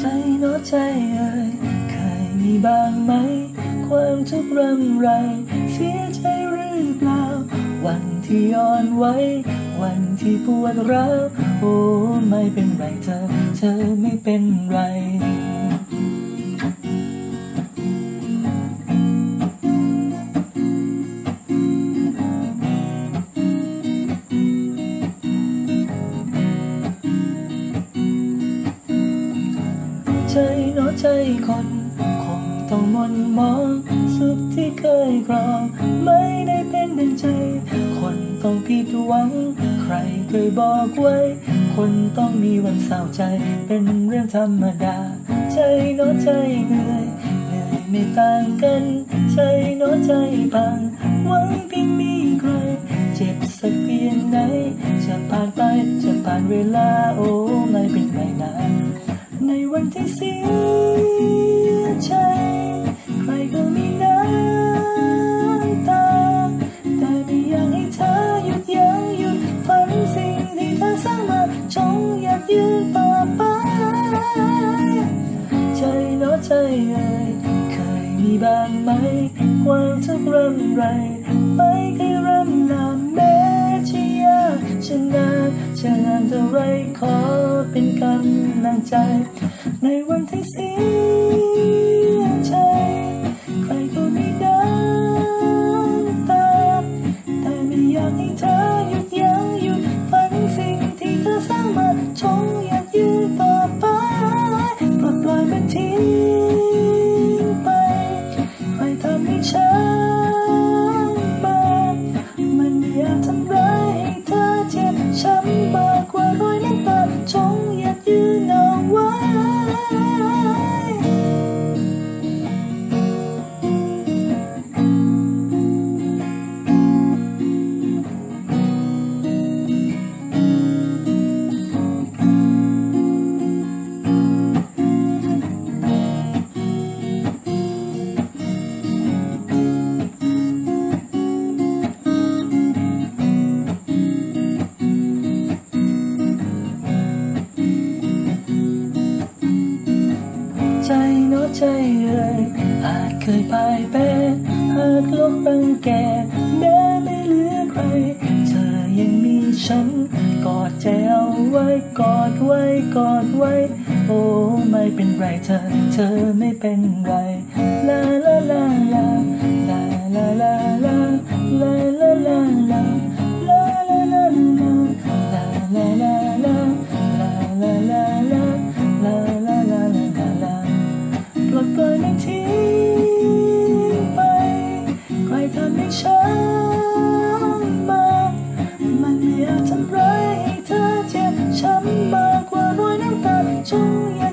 ใจเนาะใจเอ่ยเคยมีบ้างไหม ความทุกข์รำไร เสียใจหรือเปล่า วันที่ย้อนไว้ วันที่ปวดร้าว โอ้ ไม่เป็นไรเธอ เธอไม่เป็นไร ใจนาะใจคนคงต้องมนมองสุขที่เคยครองไม่ได้เป็นดังใจ คนต้องผิดหวัง ใครเคยบอกไว้ คนต้องมีวันเศร้าใจ เป็นเรื่องธรรมดา ใจนาะใจเหนื่อยเหนื่อยไม่ต่างกัน ใจนาะใจบางหวังเพียงมีใคร เจ็บสักเพียงไหน จะผ่านไปจะผ่านเวลาโอ้ วันที่เสียใจ ใครก็มีน้ำตา แต่ไม่อยากให้เธอหยุดยั้งหยุดฝันสิ่งที่เธอสร้างมาจงอยากยืนต่อไป ใจเนาะใจเอ่ยเคยมีบ้างไหม ความทุกข์รำไร ไม่เคยรำลาแม้จะยากจะนานจะนานเท่าไรขอำลังใจ ในวันที่เสียใจ ใครก็มีน้ำตา แต่ไม่อยากให้เธอหยุดยั้งหยุดฝันสิ่งที่เธอสร้างมาจงอยากยืนต่อไปปลดปล่อยมันทิ้งไป ใครทำให้ฉัน ใจเอ่ยอาจเคยพ่ายแพ้หากโลกรังแกแม้ไม่เหลือใคร เธอยังมีฉัน กอดใจเอาไว้กอดไว้กอดไว้ โอ้ไม่เป็นไรเธอ เธอไม่เป็นไรลาลาลา 重要。